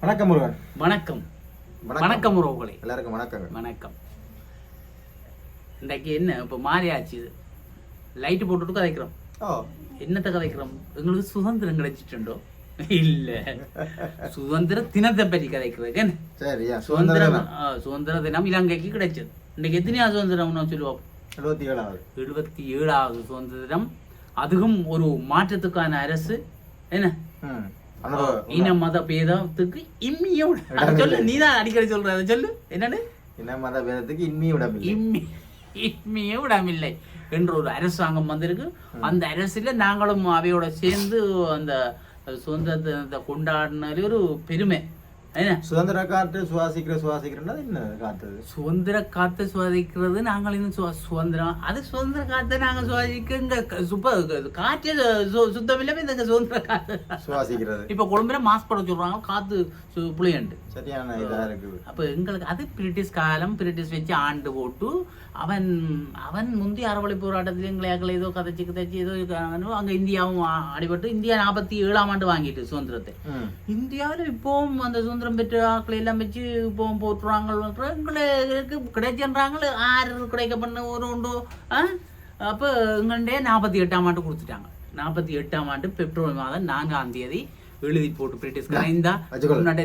வணக்கம் முருகன். வணக்கம். வணக்கம். உறவுகளே. எல்லாருக்கும் வணக்கங்க. வணக்கம். இன்றைக்கு என்ன? இப்போ மாறியாச்சு இது. லைட்டு போட்டுட்டு கதைக்கிறோம். ஓ. என்னத்தை கதைக்கிறோம்? எங்களுக்கு சுதந்திரம் கிடைச்சிட்டுண்டோ? இல்ல. சுதந்திர தினத்தை பற்றி கதைக்கிறதுக்கு என்ன? சரியா சுதந்திர சுதந்திர தினம் இலங்கைக்கு கிடைச்சது. இன்னைக்கு எத்தனையா சுதந்திரம்னு சொல்லுவோம்? எழுபத்தி ஏழாவது எழுபத்தி ஏழாவது சுதந்திரம் அதுவும் ஒரு மாற்றத்துக்கான அரசு. என்ன? இன மத பேதத்துக்கு இம்மியோட அதை சொல்லு நீதான் அடிக்கடி சொல்ற அதை சொல்லு. என்னன்னு இன மத பேதத்துக்கு விடவில்லை இம்மி இம்மியே விடமில்லை என்ற ஒரு அரசாங்கம் வந்திருக்கு. அந்த அரசுல நாங்களும் அவையோட சேர்ந்து அந்த சுதந்திரத்தை கொண்டாடினாலே ஒரு பெருமை. என்ன? சுதந்திர காற்று சுவாசிக்கிற சுவாசிக்கிறேன்னா என்ன காத்து? சுதந்திர காத்தை சுவாசிக்கிறது நாங்கள் இன்னும் சுவ- சுதந்திரம். அது சுதந்திர காத்தை நாங்க சுவாசிக்க க- சுப்ப காற்று சு- சுத்தம் இல்லாம இந்த சுதந்திர காத்து. சுவாசிக்கிறது. இப்ப கொழும்புல மாஸ்க் போட சொல்றாங்க. காத்து சு- புளியண்டு. சரியான இதா இருக்குது. அப்ப எங்களுக்கு அது பிரிட்டிஷ் காலம் பிரிட்டிஷ் வச்சு ஆண்டு போட்டு அவன் அவன் முந்தி அறவழி போராட்டத்தில் எங்களை ஏதோ கதைச்சு கதைச்சு ஏதோ. அங்க இந்தியாவும் அடிபட்டு இந்தியா நாற்பத்தி ஏழாம் ஆண்டு வாங்கிட்டு சுதந்திரத்தை. இந்தியாவில் இப்போவும் அந்த சுதந்திரம் பெற்ற ஆட்களை எல்லாம் வச்சு இப்போவும் போட்டுருவாங்க எங்களுக்கு கிடைச்சன்றாங்க ஆறு கிடைக்க பண்ண ஒரு உண்டு? அப்போ எங்கள்டே நாற்பத்தி எட்டாம் ஆண்டு கொடுத்துட்டாங்க. நாற்பத்தி எட்டாம் ஆண்டு பிப்ரவரி மாதம் நான்காம் தேதி எழுதி போட்டு பிரிட்டிஷ்காரன் இந்தா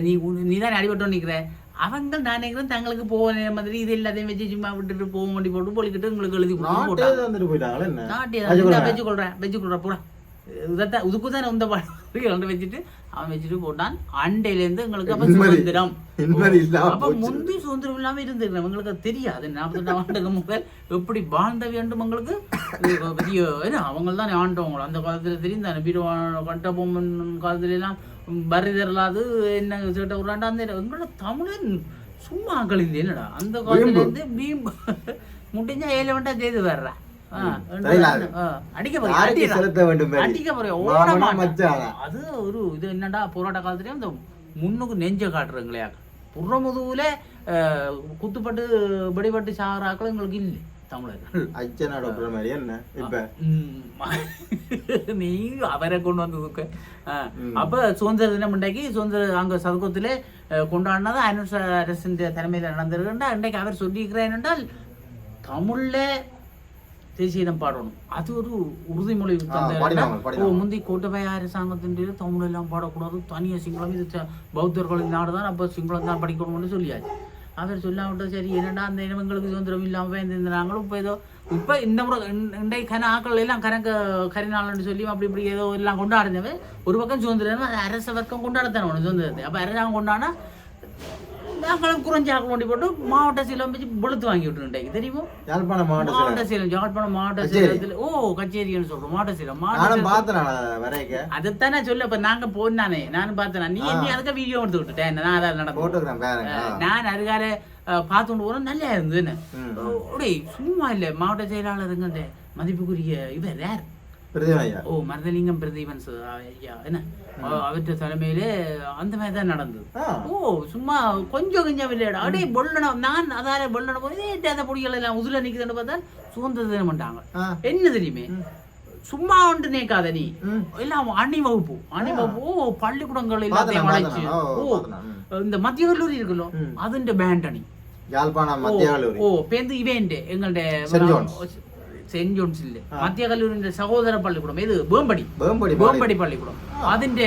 நீ நீ தான் அடிபட்டு நிற்கிற அவங்க நான் நினைக்கிறேன் தங்களுக்கு போக மாதிரி இது எல்லாத்தையும் வச்சு சும்மா விட்டுட்டு போக வேண்டி போட்டு பொழிக்கிட்டு உங்களுக்கு எழுதி போட்டாங்க. வந்துட்டு போயிட்டாங்களே என்ன? நாட்டி வச்சுக்கொள்ளு. வச்சுக்கொள்றேன் வச்சுக்கொள்றேன் பூரா இதைத்தான் இதுக்கு தானே இந்த பாடம் வச்சுட்டு அவன் வச்சுட்டு போட்டான். அண்டையிலேருந்து எங்களுக்கு அப்ப. சுதந்திரம். அப்ப. முந்தி சுதந்திரம் இல்லாம இருந்திருக்கிறோம் எங்களுக்கு அது தெரியாது. நாற்பத்தெட்டாம் ஆண்டுக்கு முதல் எப்படி வாழ்ந்த வேண்டும் எங்களுக்கு? இது பெரிய அவங்க தான் ஆண்டவங்க. அந்த காலத்துல தெரியும் தானே. பீரோ கண்டபொம்மன் காலத்துல எல்லாம் பரிதரலாது என்ன சேட்ட விடாண்டா அந்த எங்களோட தமிழன் சும்மா ஆக்கள் இல்லை என்னடா? அந்த காலத்துல இருந்து பீம்பு முடிஞ்சா ஏழு வண்டா செய்து வர்றா. அடிக்க போறேன்? அடிக்க போறேன்? அது ஒரு இது என்னடா? போராட்ட காலத்துலயே அந்த முன்னுக்கு நெஞ்ச காட்டுறங்களே. புறமுதுகுல அஹ், குத்துப்பட்டு வெடிபட்டு சாகுறாக்கள் எங்களுக்கு இல்லை. தமிழர்கள் மாதிரி என்ன இப்ப. நீ அவரை கொண்டு வந்ததுக்கு. அப்ப சுதந்திர தினம் இன்றைக்கு சுதந்திர அங்க சதுக்கத்துல கொண்டாடினது அனுச அரசின் தலைமையில் நடந்திருக்கின்றா இன்றைக்கு அவர் சொல்லியிருக்கிறார் என்றால் தமிழ்ல தேசியம் பாடணும் அது ஒரு உறுதிமொழி ஓ. முந்தி கோட்டபய அரசாங்கத்தின் தமிழ் எல்லாம் பாடக்கூடாது தனியாக சிங்களம் இது பௌத்தர்களின் நாடு தான் அப்போ சிங்களம் தான் படிக்கணும்னு சொல்லியாச்சு அவர் சொல்லாவிட்டா சரி என்னடா அந்த இனவங்களுக்கு சுதந்திரம் இல்லாமல் இந்த இப்போ ஏதோ இப்போ இந்த முறை இன்றைய கன ஆக்கள் எல்லாம் கணக்க கரிநாள்னு சொல்லி அப்படி இப்படி ஏதோ எல்லாம் கொண்டாடுனவே ஒரு பக்கம் சுதந்திரம் அது அரச வர்க்கம் கொண்டாடத்தானே வேணும் சுதந்திரத்தை அப்போ அரசாங்கம் கொண்டாடினா நாங்களும் குறைஞ்சாக்கள் கொண்டு போட்டு மாவட்ட சீலம் வச்சு வெளுத்து வாங்கி விட்டுருண்டேன் தெரியுமோ? யாழ்ப்பாணம் மாவட்ட மாவட்ட சீலம் யாழ்ப்பாணம் மாவட்ட. சீலத்தில் ஓ கச்சேரின்னு சொல்றோம் மாவட்ட சீலம் மாவட்ட அதைத்தானே சொல்ல இப்ப நாங்க போனானே நானும் பார்த்தேன். நீ என்ன அதுக்கு வீடியோ எடுத்து விட்டுட்டேன் நான் அதான் நடக்கும். நான் அருகால பார்த்துட்டு போறேன் நல்லா அப்படியே சும்மா இல்ல மாவட்ட செயலாளருங்க அந்த மதிப்புக்குரிய இவர் யார்? பிரதீபன் ஓ மருதலிங்கம் பிரதீபன் ஐயா என்ன? அவற்ற தலைமையிலே அந்த மாதிரி தான் நடந்தது. ஓ சும்மா கொஞ்சம் கொஞ்சம் விளையாடு. அப்படியே பொல்லணும் நான் அதால பொல்லணும் இதே அந்த பொடிகள் எல்லாம் உதுல நிக்குதுன்னு பார்த்தா சுதந்திர தினம் பண்ணிட்டாங்க ஆ. என்ன தெரியுமே? சும்மா ஒன்று நேக்காத நீ. எல்லாம் அணி வகுப்பு. அணி வகுப்பு ஓ பள்ளிக்கூடங்கள் எல்லாத்தையும் அழைச்சு. ஓ. இந்த மத்திய கல்லூரி இருக்குல்லோ. அதுண்ட பேண்ட் அணி யாழ்ப்பாணம் மத்திய கல்லூரி ஓ பேருந்து இவேண்ட் எங்களுடைய சென்ட் ஜோன்ஸ். சென்ட் ஜோன்ஸ் இல்ல மத்திய கல்லூரி சகோதர பள்ளிக்கூடம் இது வேம்படி வேம்படி வேம்படி பள்ளிக்கூடம் അതിന്റെ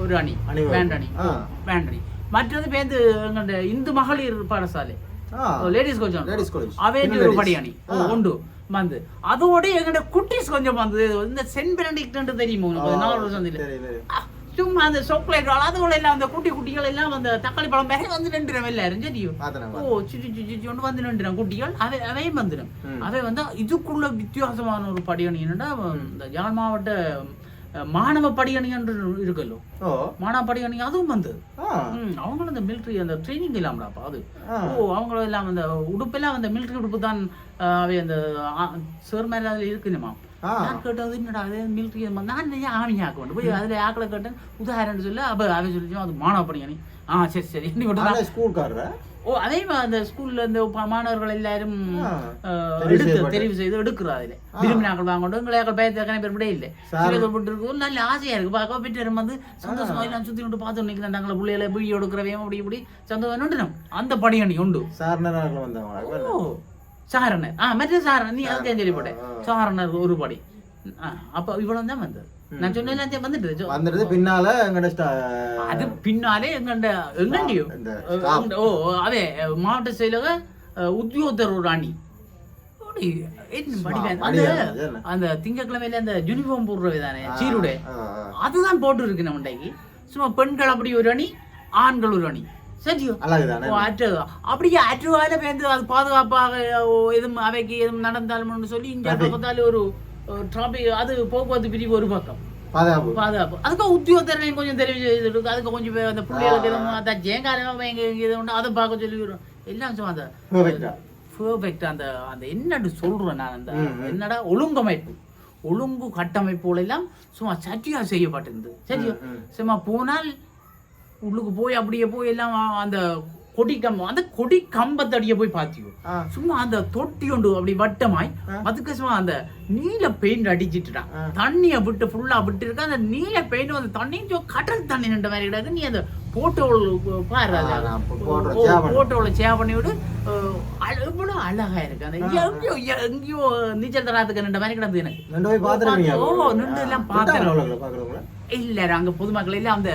ഒരു അണി അണി ബാൻഡ് അണി ആ. ബാൻഡ് അണി മറ്റത് പേന്ത് എങ്ങണ്ട് ഹിന്ദു മഹളീർ പാഠശാല ஆ லேடிஸ் கொஞ்சம் லேடிஸ் காலேஜ் அவேண்டி ஒரு படி அணி ஓ, உண்டு வந்து அதோட எங்கட குட்டீஸ் கொஞ்சம் வந்து இந்த சென் பெனடிக்ட் தெரியுமா உனக்கு நாலு வருஷம் சரி சரி சும்மா அந்த சாக்லேட் அதுகள் எல்லாம் அந்த குட்டி குட்டிகள் எல்லாம் அந்த தக்காளி பழம் வேற வந்து நின்றுடும் எல்லாரும். பார்த்தேன் ஓ சுற்றி சுற்றி கொண்டு வந்து நின்றுடும் குட்டிகள் அவை அவையும் வந்துடும். அவை வந்து இதுக்குள்ள வித்தியாசமான ஒரு படியணி என்னன்னா இந்த யாழ் மாவட்ட மாணவ படியணி என்று இருக்குல்லோ. ஓ. மாணவ படியணி அதுவும் ம், அவங்களும் அந்த மிலிட்ரி அந்த ட்ரைனிங் இல்லாமடாப்பா அது. ஓ அவங்களும் எல்லாம் அந்த உடுப்பெல்லாம் அந்த மிலிட்ரி உடுப்பு தான் அவை அந்த சேர் மேல அதுல இருக்குனுமா ஆ. நான் கேட்டது என்னடா அது மிலிட்ரி நான் ஏன் ஆமி ஆக்க வேண்டும் போய் அதில் ஆக்களை கேட்டேன் உதாரணம் சொல்லி அப்போ அவன் சொல்லி அது மாணவ பணியானி ஆ சரி சரி அந்த ஸ்கூல்காரர ஓ அதே அந்த ஸ்கூல்ல இந்த மாணவர்கள் எல்லாரும் எடுத்து. தெரிவு செய்து எடுக்கிறோம் அதில் விரும்பினாக்கள் வாங்கணும் எங்களை பயத்துக்கான பேர் விட இல்லை சார். சிலர்கள் போட்டு இருக்கும் நல்ல ஆசையா இருக்கு பார்க்க பெற்றோரும் வந்து சந்தோஷமா எல்லாம் சுத்தி கொண்டு பார்த்து நிற்கிறேன் நாங்கள பிள்ளைகளை வீடியோ எடுக்கிறவையும் அப்படி இப்படி சந்தோஷம் அந்த பணியணி உண்டு சாரணர்கள் வந்தவங்க சாரணர். ஆ மற்ற சாரணர் நீ அதுக்கு சொல்லி போட்டேன் சாரணர் ஒரு படி. அப்ப இவ்வளவு தான் வந்தது நான் சொன்ன எல்லாத்தையும் வந்துட்டு வந்துடுது பின்னால எங்கட அது பின்னாலே எங்கண்ட எங்கண்டியோ ஓ அதே மாவட்ட செயலக உத்தியோகத்தர் ஒரு அணி. அந்த என்ன? அந்த யூனிஃபார்ம் போடுறவை தானே சீருடை. அதுதான் போட்டு இருக்கு நம்ம சும்மா பெண்கள் அப்படி ஒரு அணி ஆண்கள் ஒரு அணி. சரியோ அழகுதானே ஓ, அற்று அப்படியே அற்றுவால பேருந்து அது பாதுகாப்பாக எதுவும் அவைக்கு எதுவும் நடந்தாலும் சொல்லி இங்க பக்கத்தால ஒரு டிராபிக் அது போக்குவரத்து பிரிவு ஒரு பக்கம். பாதுகாப்பு. பாதுகாப்பு. அதுக்கு உத்தியோகத்தரையும் கொஞ்சம் தெரிவு செய்துட்டு அதுக்கு கொஞ்சம் அந்த பிள்ளைகளுக்கு எதுவும் அந்த எங்க இது உண்டு அதை பார்க்க சொல்லி எல்லாம் சும்மா அந்த. பெர்ஃபெக்ட் அந்த அந்த என்னன்னு சொல்றேன் நான் அந்த. என்னடா ஒழுங்கமைப்பு. ஒழுங்கு கட்டமைப்புகள் எல்லாம் சும்மா சட்டியா செய்யப்பட்டிருந்தது. சரியா. சும்மா போனால் உள்ளுக்கு போய் அப்படியே போய் எல்லாம் அந்த கொடி கம்பம் அந்த கொடி கம்பத்தடியே போய் பாத்தியோ. சும்மா அந்த தொட்டி உண்டு அப்படி வட்டமாய் அதுக்கு சும்மா அந்த நீல பெயிண்ட் அடிச்சிட்டுட்டான். தண்ணிய விட்டு ஃபுல்லா விட்டு இருக்க அந்த நீல பெயிண்ட் அந்த தண்ணி கடல் தண்ணி நின்ற மாதிரி கிடக்கு நீ அந்த போட்டோவில் பாரு. போட்டோவில் சேவ் பண்ணி விடு. எவ்வளவு அழகா இருக்கு. அந்த எங்கேயோ எங்கேயோ நீச்சல் தராத்துக்கு நின்ற மாதிரி கிடந்து எனக்கு. ஓ நின்று எல்லாம் பார்த்தேன் இல்ல அங்க பொதுமக்கள் எல்லாம் அந்த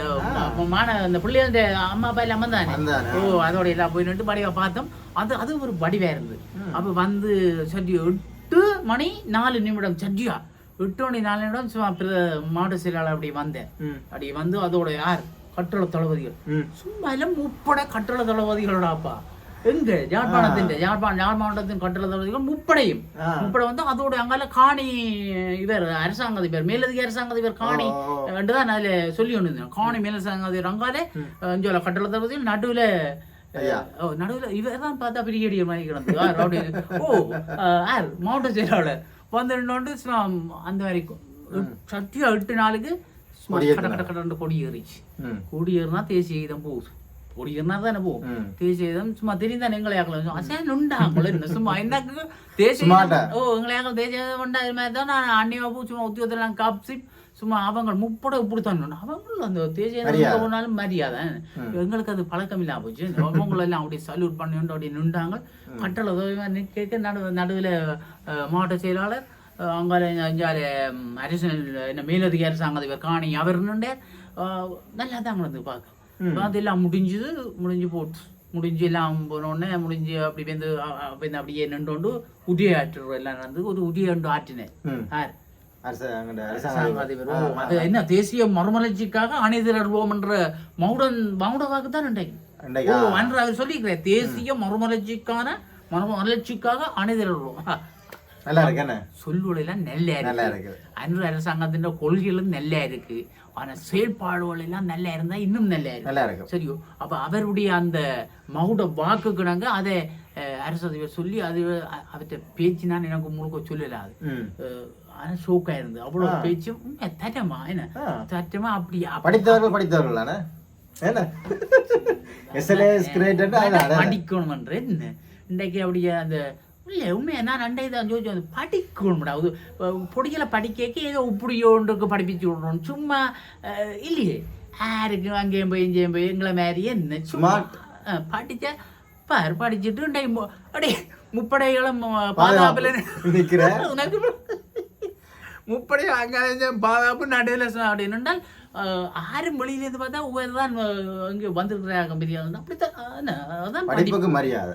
மான அந்த பிள்ளைகளோட அம்மா அப்பா வந்தானே? வந்தானே. ஓ அதோட எல்லாம் போய் நின்று வடிவா பார்த்தோம். அது அது ஒரு வடிவா இருந்தது. அப்ப வந்து சரி எட்டு மணி நாலு நிமிடம் சட்டியா எட்டு மணி நாலு நிமிடம் சும்மா மாவட்ட செயலாளர் அப்படி வந்தேன். அப்படி வந்து அதோட யார்? கட்டள தளபதிகள். சும்மா எல்லாம் முப்படை கட்டள தளபதிகளோட அப்பா எங்க? யாழ்ப்பாணத்தின் யாழ்ப்பாணம் யாழ் மாவட்டத்தின் கட்டள தளபதிகள் முப்படையும். முப்படை வந்து அதோட அங்கால காணி இவர் அரசாங்க அதிபர் மேலதிக அரசாங்க அதிபர் காணி ஓ, ஓ. தான் அதுல சொல்லி ஒன்று காணி மேலரசாங்க அதிபர் அங்காலே இஞ்சோல தளபதிகள் நடுவுல நடுவுல இவர் தான் பார்த்தா பிரிகேடியர் மாதிரி கிடந்து. ஓ யார் மாவட்ட செயலாளர். வந்து நின்னோண்டு சும்மா அந்த மாதிரி சத்தியா எட்டு நாளுக்கு கொடி ஏறிச்சு கொடி ஏறினா தேசிய கீதம் போகுது. சும்மா தெரியும் எங்களை ஆக்கலாம் அசேன் உண்டாங்களே என்ன சும்மா எனக்கு தேசிய ஓ எங்களை ஆக்கல தேசிய இது மாதிரி தான் நான் அன்னியா பூ சும்மா உத்தியோகத்தில் காப்சி சும்மா அவங்க முப்பட இப்படித்தான் அவங்க அந்த தேசிய போனாலும் மரியாதை எங்களுக்கு அது பழக்கம் இல்லாம போச்சு அவங்க எல்லாம் அப்படியே சல்யூட் பண்ணி அப்படி நின்றாங்க கட்டளை கேட்க நடு நடுவில் மாவட்ட செயலாளர் அங்கால அஞ்சால அரசியல் என்ன மேலதிக அரசாங்க அதிபர் காணி அவர் நின்று நல்லா தான் வந்து பார்க்க அதெல்லாம் முடிஞ்சுது முடிஞ்சு போட்டு முடிஞ்சு எல்லாம் போனோடனே முடிஞ்சு அப்படி வந்து அப்படியே நின்றோண்டு உரிய ஆற்று எல்லாம் நடந்து ஒரு உரிய ஆற்றினேன். யார் என்ன தேசிய மறுமலர்ச்சிக்காக அணிதிரள்வோம் என்ற மௌடன் மௌடவாக்கு தான் இன்றைக்கு. சொல்லியிருக்கிறார் தேசிய மறுமலர்ச்சிக்கான மறுமலர்ச்சிக்காக அணிதிரள்வோம் நல்லா இருக்கு என்ன சொல்லுவெல்லாம் நல்லா இருக்கு அன்று அரசாங்கத்தின் கொள்கைகளும் நல்லா இருக்கு ஆனா செயல்பாடுகள் எல்லாம் நல்லா இருந்தா இன்னும் நல்லா இருக்கு நல்லா இருக்கு சரியோ? அப்ப அவருடைய அந்த மகுட வாக்கு கிடங்க அதை அஹ், அரசு அதிபர் சொல்லி அது அ- அவர்கிட்ட பேச்சு நான் எனக்கு முழுக்க சொல்லல அது. ம். அஹ், ஆனா ஷோக்கா இருந்து அவ்வளவு பேச்சும் உண்மை தரமா? என்ன. தரமா? அப்படி படித்தவர்கள் படித்தவர்கள் படிக்கணும்ன்ற என்ன? இன்றைக்கு அப்படியே அந்த இல்லை உண்மையா நான் அண்டை தான் ஜோதிச்சு வந்து படிக்கணும்டா. அது பொடிகளை படிக்க ஏதோ இப்படியோன்றுக்கு படிப்பிச்சு விடணும். சும்மா இல்லையே. யாருக்கு அங்கேயும் போய் இங்கேயும் போய் எங்களை மாதிரி என்ன சும்மா படிச்சா பாரு படிச்சுட்டு மு- அப்படியே முப்படைகளும் பாதுகாப்பில் உனக்கு முப்படை அங்கே பாதுகாப்பு நடுவில் அப்படின்னு என்றால் ஆறும் வெளியிலேருந்து பார்த்தா ஒவ்வொரு தான் இங்கே வந்திருக்கிறாங்க பெரியாள் அப்படித்தான் அதான் அதான் படி படிப்புக்கு மரியாதை.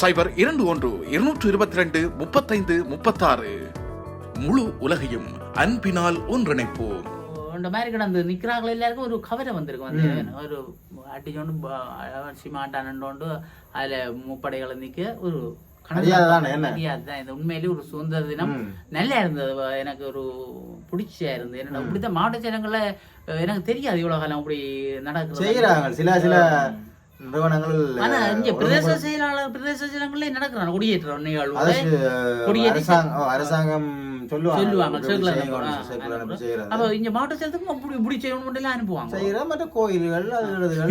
சைபர் இரண்டு ஒன்று இருநூற்று இருபத்தி ரெண்டு முப்பத்தைந்து முப்பத்தாறு. முழு உலகையும் அன்பினால் ஒன்றிணைப்போம். இந்த மாதிரி கிடந்து நிக்கிறாங்கள எல்லாருக்கும் ஒரு கவரை வந்திருக்கு. வந்து ஒரு அடிச்சோண்டு சிமாண்டானோண்டு அதுல முப்படைகளை நிக்க ஒரு என்ன? உண்மையிலேயே ஒரு சுதந்திர தினம். நல்லா இருந்தது. எனக்கு ஒரு பிடிச்சா இருந்தது. என்னடா இப்படித்தான் மாவட்ட ஜனங்கள எனக்கு தெரியாது இவ்வளவு காலம் அப்படி நடக்குது. செய்யறாங்க சில சில நிறுவனங்கள் ஆனா இங்க பிரதேச செயலாளர் பிரதேச செயலங்களே நடக்கிறாங்க? குடியேற்ற நிகழ்வு அரசாங்கம் சொல்லுவாங்க. அப்ப இங்க மாவட்ட செயலத்துக்கும் அப்படி இப்படி செய்யணும் எல்லாம் அனுப்புவாங்க. செய்யற மற்ற கோயில்கள்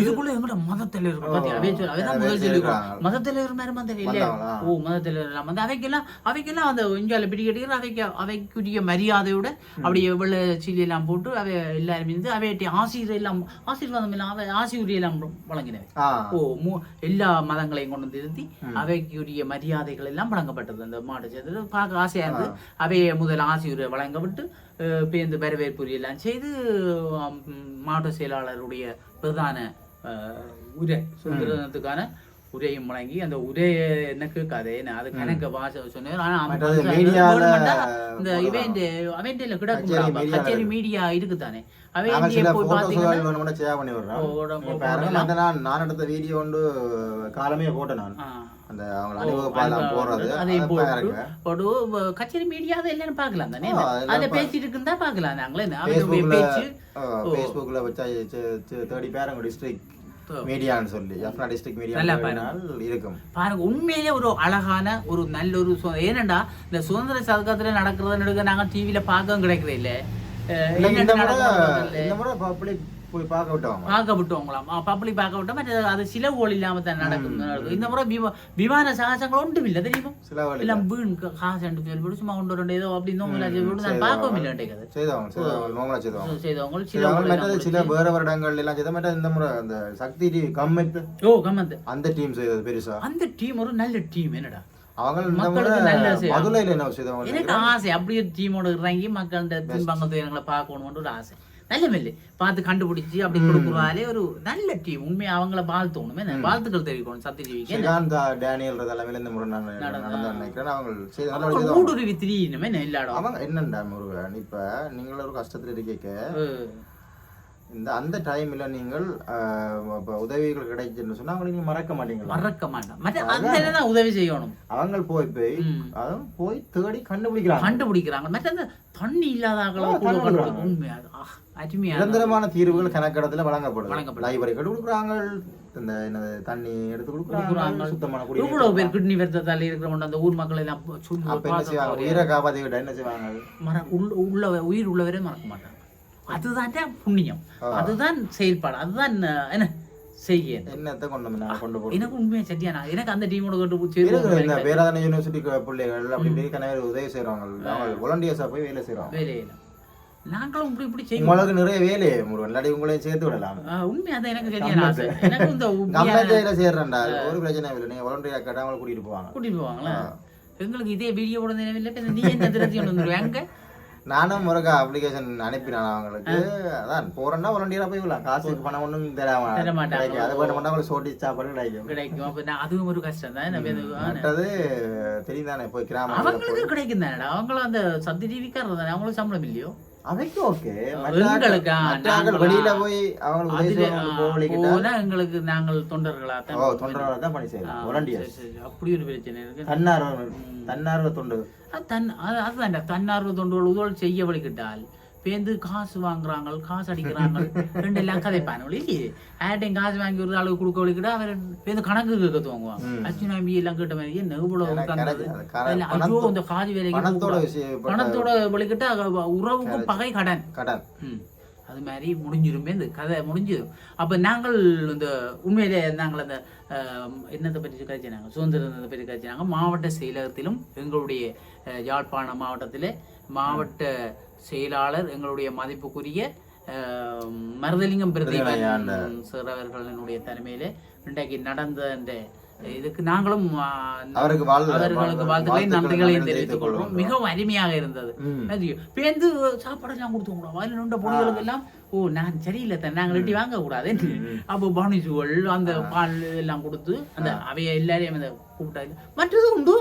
இதுக்குள்ள எங்கட மத தலைவர் சொல்ல அவைதான் அவே முதல் சொல்லிருக்கோம். மத தலைவர் மாதிரி வந்து இல்லையா? ஓ மத தலைவர் எல்லாம் வந்து அவைக்கெல்லாம் அவைக்கெல்லாம் அந்த இஞ்சால பிடிக்கிட்டு அவைக்கு அவைக்குரிய மரியாதையோட அப்படியே வெள்ள சீலி எல்லாம் போட்டு அவை எல்லாரும் இருந்து அவையட்டி ஆசிரியர் எல்லாம் ஆசீர்வாதம் எல்லாம் அவை ஆசிரியர் எல்லாம் வழங்கினவை. ஓ எல்லா மதங்களையும் கொண்டு வந்து நிறுத்தி அவைக்குரிய மரியாதைகள் எல்லாம் வழங்கப்பட்டது. அந்த மாட்டு சேர்த்து பார்க்க ஆசையா இருந்து அவையை முதல் ஆசிரியரை வழங்கப்பட்டு அஹ், பேருந்து வரவேற்புரை எல்லாம் செய்து மாவட்ட செயலாளருடைய பிரதான உரை சுதந்திரத்துக்கான உரையும் வழங்கி அந்த உரையை எனக்கு கதை என்ன அது கணக்க வாச சொன்னார் ஆனா இந்த. இவன் அவன் கச்சேரி கிடக்கும் கச்சேரி மீடியா இருக்குதானே? அவன் போய் பாத்தீங்கன்னா நான் எடுத்த வீடியோ காலமே போட்டேன் நான். அந்த அவங்க பாருங்க. ஒரு கச்சேரி மீடியா அதை எல்லாரும் பார்க்கலாம் தானே? அதை பேசிட்டு இருந்தா பார்க்கலாம் நாங்களே ஃபேஸ்புக்ல வச்சா தேர்ட்டி பேர் டிஸ்ட்ரிக்ட் மீடியான்னு சொல்லி. எஃப்னா டிஸ்ட்ரிக்ட் மீடியா இருக்கும். பாருங்க உண்மையிலே ஒரு அழகான ஒரு நல்ல ஒரு ஏனண்டா இந்த சுதந்திர சதகத்துல நடக்கிறத நடுக்க நாங்க டிவில பார்க்கவும் கிடைக்கிறது இல்ல. இந்த முறை பப்ளிக் போய் பார்க்க விட்டவங்க. பார்க்க விட்டவங்களாம். பப்ளிக் பார்க்க விட்டோம். மற்ற அது சிலவுகள் இல்லாம தான் நடக்கும். இந்த முறை விமா- விமான சாகசங்கள் ஒன்றும் இல்லை தெரியுமா? சில எல்லாம் வீண் காசு ரெண்டு சொல்லி போட்டு சும்மா ஒன்று ரெண்டு ஏதோ அப்படி நான் பார்க்கவும் இல்லைன்றது செய்தவங்க செய்தவங்க சில சில சில வேற வருடங்கள் எல்லாம் செய்த மற்ற இந்த முறை அந்த சக்தி கம்மெட் ஓ கமந்து அந்த டீம் செய்தது பெருசா. அந்த டீம் ஒரு நல்ல டீம் என்னடா? மக்களுக்கு நல்ல ஆசை அப்படியே டீமோட இறங்கி மக்கள் துன்பங்கள் துயரங்களை பார்க்கணும்னு ஒரு ஆசை. நல்ல மெல்லு பார்த்து கண்டுபிடிச்சு அப்படி கொடுக்குறாலே ஒரு நல்ல டீம் உண்மையா அவங்கள வாழ்த்தணும் என்ன? வாழ்த்துக்கள் தெரிவிக்கணும் சத்யஜீவிக்கு? ஸ்ரீகாந்த் டேனியல் தலைமையில இந்த முறை நான் நடந்து. நினைக்கிறேன் அவங்க ஊடுருவி இல்ல இடம் அவங்க என்னண்டா முருகன்? இப்ப நீங்கள் ஒரு கஷ்டத்துல இருக்க இந்த அந்த டைம்ல நீங்கள் இப்ப உதவிகள் கிடைச்சுன்னு சொன்னா அவங்களுக்கு நீங்க மறக்க மாட்டீங்களா? மறக்க மாட்டான் மற்ற அந்த தான் உதவி செய்யணும். அவங்க போய் போய். அதுவும் போய் தேடி கண்டுபிடிக்கிறாங்க. கண்டுபிடிக்கிறாங்க. மற்ற அந்த தண்ணி இல்லாத ஆக்களை ஆ, கூட கண்டுபிடிக்கிறாங்க. கண்டுபிடிக்க உண்மையா ஆ, அருமையா நிரந்தரமான தீர்வுகள் கணக்கிடத்துல வழங்கப்படுது. வழங்கப்படுது. லைப்ரரி கட்டு கொடுக்குறாங்க இந்த என்னது தண்ணி எடுத்து கொடுக்குறாங்க. சுத்தமான எவ்வளவு குடிநீர் பேர் கிட்னி வருத்தத்தால இருக்கிறவங்க அந்த ஊர் மக்கள் எல்லாம் சொல்லி என்ன செய்வாங்க? உயிரை விட என்ன செய்வாங்க? மற உள்ள உள்ள உயிர் உள்ளவரே மறக்க மாட்டாங்க. அதுதான் புண்ணியம் அதுதான் செயல்பாடு அதுதான் என்ன செய்ய என்னத்தை கொண்டு கொண்டு போறோம் எனக்கு உண்மையா சரியா எனக்கு அந்த டீமோட கொண்டு போய் சேருவோம் இந்த பேராதனை யூனிவர்சிட்டி பிள்ளைகள் அப்படி இப்படி கனவே உதவி செய்றவங்க அவங்க volunteers-ஆ போய் வேலை செய்றோம் வேலையில நாங்களும் இப்படி இப்படி செய்வோம் உங்களுக்கு நிறைய வேலை முருகன் இல்லாட்டி உங்களையும் சேர்த்து விடலாம் அஹ், உண்மையா தான் எனக்கு சரியான ஆசை எனக்கு இந்த கம்ப்ளைண்ட் செய்யறேன்டா ஒரு பிரச்சனை இல்லை நீங்க வாலண்டியர் கேட்டா அவங்களை கூட்டிட்டு போவாங்க கூட்டிட்டு போவாங்களா எங்களுக்கு இதே வீடியோ கூட நினைவில்லை இப்ப நீ என்ன கொண்டு வந்துருவேன் அங்க நானும் முருகா அப்ளிகேஷன் அனுப்பினேன் அவங்களுக்கு. அதான் போறேன்னா வாலண்டியரா போய் விடலாம். காசுக்கு பணம் ஒன்றும் தர மாட்டாங்க. அது பண்ண மாட்டா அவங்களுக்கு சோட்டி சாப்பாடு கிடைக்கும். கிடைக்கும். அப்ப அதுவும் ஒரு கஷ்டம் தான்? நம்ம இது- ஆ, மற்றது தெரியும் தானே போய் கிராமம் அவங்களுக்கு கிடைக்கும் தானடா அவங்களும் அந்த சத்தி டிவிக்காரர் தானே? அவங்களும் சம்பளம் இல்லையோ? அவைக்கு ஓகே? வெளியில போய் அவங்களுக்கு உதவி போனா எங்களுக்கு நாங்கள் தொண்டர்களா தான் ஓ தொண்டராக தான் பணி செய்யலாம் வாலண்டியர் சரி, சரி. அப்படி ஒரு பிரச்சனை இருக்கு. தன்னார்வ தன்னார்வ தொண்டு. தன் அது அதுதான்டா தன்னார்வ தொண்டுகள் உதவல் செய்ய வழிகிட்டால் பேந்து காசு வாங்குறாங்க காசு அடிக்கிறாங்க ரெண்டு எல்லாம் கதைப்பான இல்லையே. ஆட்டையும் காசு வாங்கி ஒரு ஆளுக்கு கொடுக்க வழிக்கிட்டா அவர் பேருந்து கணக்கு கேட்க துவங்குவாங்க அச்சுனா எம்பி எல்லாம் கேட்ட மாதிரி என்ன இவ்வளவு இல்ல, ஐயோ இந்த காதி வேலைக்கு பணத்தோட போகக்கூடாது. விஷயம் பணத்தோட வழிகிட்டா உறவுக்கு பகை கடன். கடன். அது மாதிரி முடிஞ்சிருமே இந்த கதை முடிஞ்சிடும். அப்போ நாங்கள் இந்த உண்மையிலே நாங்கள் அந்த என்னத்தை பற்றி கழிச்சினாங்க சுதந்திரத்தை பற்றி கழிச்சினாங்க மாவட்ட செயலகத்திலும் எங்களுடைய யாழ்ப்பாண மாவட்டத்தில் மாவட்ட செயலாளர் எங்களுடைய மதிப்புக்குரிய மருதலிங்கம் பிரதீபன் சார் அவர்களினுடைய தலைமையில் இன்றைக்கு நடந்த அந்த இதுக்கு நாங்களும் அவர்களுக்கு வாழ்- வாழ்த்துக்களை நன்றிகளையும் தெரிவித்துக் கொள்வோம். மிகவும் அருமையாக இருந்தது. சாப்பாடெல்லாம் கொடுத்து கூட வயலில் நின்ற பொடிகளுக்கு எல்லாம் ஓ நான் சரியில்லை தான் நாங்கள் இட்டி வாங்க கூடாது அப்போ பனிசுகள் அந்த பால் எல்லாம் கொடுத்து அந்த அவைய எல்லாரையும் அந்த கூப்பிட்டாங்க. மற்றது உண்டு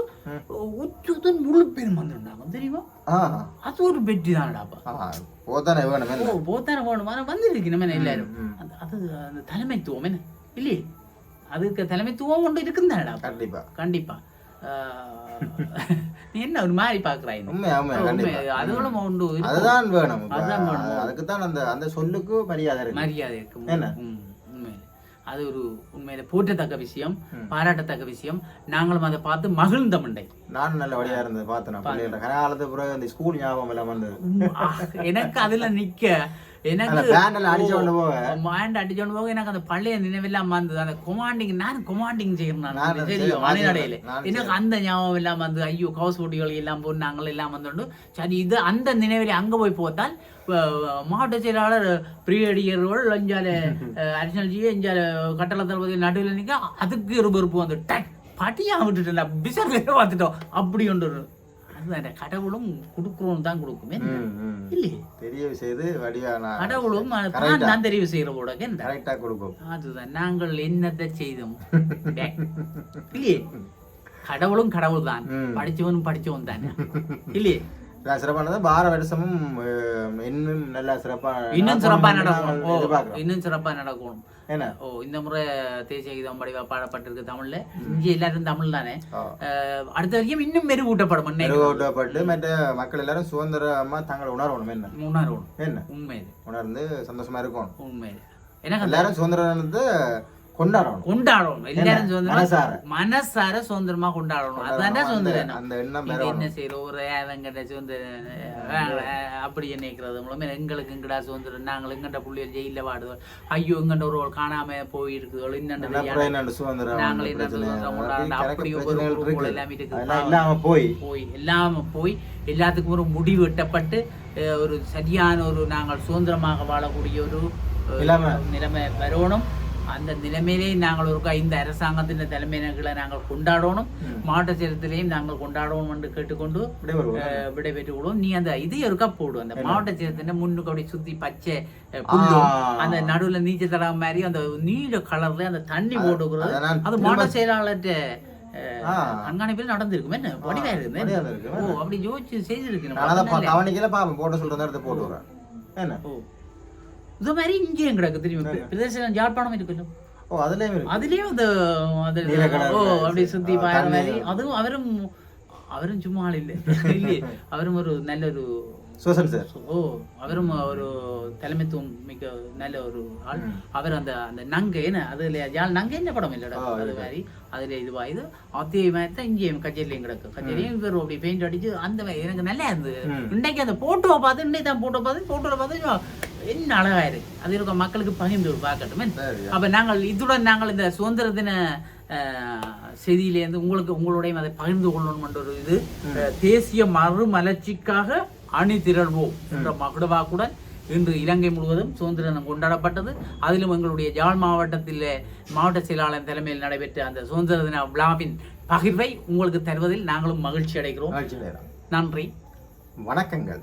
உச்சுதன் முழு பேரும் வந்துருந்தாங்க தெரியுமா? அது ஒரு வெற்றி தானடாப்பா போத்தானே வேணும் ஓ போத்தான வந்திருக்கு நம்ம எல்லாரும்? அது அந்த தலைமைத்துவம் என்ன? இல்லையே? அதுக்கு தலைமைத்துவம் ஒன்று இருக்குந்தானடா கண்டிப்பா. கண்டிப்பா. என்ன ஒரு மாதிரி பாக்குறாய் அதுகளும் உண்டு. அதுதான் வேணும். அதுதான் வேணும். அதுக்கு தான் அந்த அந்த சொல்லுக்கு மரியாதை இருக்கு. மரியாதை என்ன? உண்மையில. அது ஒரு உண்மையில போற்றத்தக்க விஷயம் பாராட்டத்தக்க விஷயம். நாங்களும் அதை பார்த்து மகிழ்ந்தமண்டை நானும் நல்ல வழியா இருந்தது பார்த்தேன் கனகாலத்து பிறகு அந்த ஸ்கூல் ஞாபகம் உம், ஆ, எனக்கு அதுல நிக்க. எனக்கு. மாண்ட் அடிச்சோண்டு போக. எனக்கு அந்த பழைய நினைவெல்லாம் வந்தது. அந்த கொமாண்டிங் நான். கொமாண்டிங் அதை தெரியும் மலைநடையில எனக்கு அந்த ஞாபகம் எல்லாம் வந்து ஐயோ கவஸ் போட்டிகள் எல்லாம் போட்டு நாங்கள் எல்லாம் வந்துண்டு. சரி இது அந்த நினைவிலே அங்க போய் போத்தால் மாவட்ட செயலாளர் பிரியடியர்கள் அஞ்சால அடிஷனல் ஜி அஞ்சால கட்டள தளபதி நடுவில் நிற்க அதுக்கு ஒரு பொறுப்பு வந்து டக் பட்டியா விட்டுட்டு பிசர் பார்த்துட்டோம். அப்படி ஒன்று அதுதான் கடவுளும் கொடுக்குறோம் தான் கொடுக்குமே. இல்லையே? தெரிவு செய்து நான் கடவுளும் தான் தான் தெரிவு செய்யற போட கரெக்டா கொடுக்கும். அதுதான். நாங்கள் என்னத்தை செய்தோம்? இல்லையே? கடவுளும் கடவுள் தான். படிச்சவனும் படிச்சவன் தானே இல்லையே? நான் சிறப்பானது. பார வருஷமும் இன்னும் நல்லா சிறப்பா இன்னும் சிறப்பா நடக்கும். இன்னும் சிறப்பா நடக்கும். என்ன? ஓ இந்த முறை தேசிய கீதம் படிவா பாடப்பட்டிருக்கு தமிழ்ல. இங்கே எல்லாரும் தமிழ் தானே? அடுத்த வரைக்கும் இன்னும் மெருகூட்டப்படும் மெருகூட்டப்பட்டு மற்ற மக்கள் எல்லாரும் சுதந்திரமா தங்களை உணரணும் என்ன? உணர்வும் என்ன? உண்மை உணர்ந்து சந்தோஷமா இருக்கணும். உண்மை எனக்கு எல்லாரும் சுதந்திரத்தை கொண்டாடணும். கொண்டாடணும். எல்லாரும் சுதந்திரம் மனசார. சுதந்திரமா கொண்டாடணும். அந்த- சுதந்திரம் அந்த எண்ணம் என்ன செய்யறோம் ஒரு ஏவங்கிட்ட சுதந்திரம் அப்படி நினைக்கிறது மூலமே எங்களுக்கு எங்கடா சுதந்திரம்? நாங்கள் எங்கண்ட புள்ளியல் ஜெயில வாடுவோம். ஐயோ எங்கண்ட ஒரு ஆள் காணாம அப்புறம் என்ன சுதந்திரம் நாங்கள் என்ன சுதந்திரம் அப்படி கொண்டாடணும் குரூப்புகள் இருக்கு. எல்லாம் இருக்குது போய். போய் எல்லாம் போய் எல்லாத்துக்கும் ஒரு முடிவு எட்டப்பட்டு ஒரு சரியான ஒரு நாங்கள் சுதந்திரமாக வாழக்கூடிய ஒரு. நிலைமை வரணும். அந்த நிலைமையிலே நாங்கள் ஒரு இந்த அரசாங்கத்தின் தலைமையினர்களை நாங்கள் கொண்டாடணும். மாவட்ட செயலத்திலையும் நாங்கள் கொண்டாடணும் என்று கேட்டுக்கொண்டு அப்படியே வருவோம் அஹ், விடைபெற்று விடுவோம் நீ அந்த இது இருக்கா போடு. அந்த மாவட்ட செயலத்தின் முன்னுக்கு அப்படி சுத்தி பச்சை. அந்த நடுவுல நீச்சல் தடம் மாதிரி அந்த நீல கலர்ல அந்த தண்ணி போடுகிறது அதை மாவட்ட செயலாளர்கிட்ட. கண்காணிப்பில் நடந்திருக்கும். என்ன? வடிவா இருக்கு. ஓ அப்படி யோசிச்சு செய்திருக்கு கவனிக்கல போட்டு சொல்ற நேரத்தை போட்டு வரேன் என்ன? இது மாதிரி இங்கேயும் கிடக்கு தெரியும் பிரதேசம் யாழ்ப்பாணம் இருக்குல்ல ஓ அதுலயும் அதுலயும் அது ஓ அப்படி சுத்தி தண்ணி. மாதிரி. அதுவும் அவரும் அவரும் சும்மா ஆள் இல்லை. இல்லையே. அவரும் ஒரு நல்ல ஒரு சுவசன் சார் ஓ அவரும் ஒரு தலைமைத்துவம் மிக்க நல்ல ஒரு ஆள். அவர் அந்த அந்த நங்கை என்ன அதுல யாழ் நங்கை என்ன படம் இல்லடா? அது மாதிரி அதுல இதுவா இது அதே மாதிரி தான் இங்கேயும் கச்சேரிலையும் கிடக்கு. கச்சேரியும் இவர் அப்படி பெயிண்ட் அடிச்சு அந்த எனக்கு நல்லா இருந்தது. இன்னைக்கு அந்த போட்டோவை பார்த்து இன்னைக்கு தான் போட்டோ பார்த்து போட்டோவை பார்த்து என்ன அழகா இருக்கு. அது இருக்க மக்களுக்கு பகிர்ந்து பார்க்கட்டுமே. அப்ப நாங்கள் இதுடன் நாங்கள் இந்த சுதந்திர தின செய்தியிலேருந்து உங்களுக்கு உங்களுடையும் அதை பகிர்ந்து கொள்ளணும் ஒரு இது தேசிய மறுமலர்ச்சிக்காக அணி திரள்வோம் என்ற மகுடவாக்குடன் இன்று இலங்கை முழுவதும் சுதந்திர தினம் கொண்டாடப்பட்டது. அதிலும் எங்களுடைய யாழ் மாவட்டத்தில் மாவட்ட செயலாளர் தலைமையில் நடைபெற்ற அந்த சுதந்திர தின விழாவின் பகிர்வை உங்களுக்கு தருவதில் நாங்களும் மகிழ்ச்சி அடைகிறோம். நன்றி. வணக்கங்கள்.